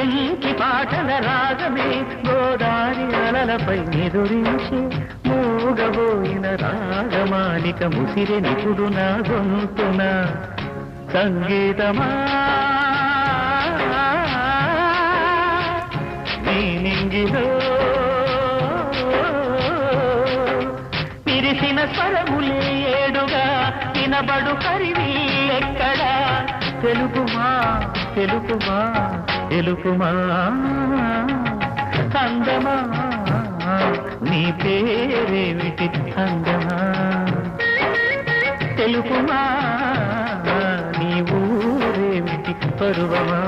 ఎంకి పాటల రాగమే గోదారి అలలపై ఎదురించి మూగబోయిన రాగమాలిక ముసిరి నిపుడు నా గొంతున. సంగీతమా? నీ నింగిలో పిరిసిన స్వరములే ఏడుగా వినబడు కరివి ఎక్కడా? తెలుపుమా తెలుపుమా తెలుపుమా అందమా నీ పేరేమిటి అందమా తెలుపుమా నీ ఊరేమిటి పరువమా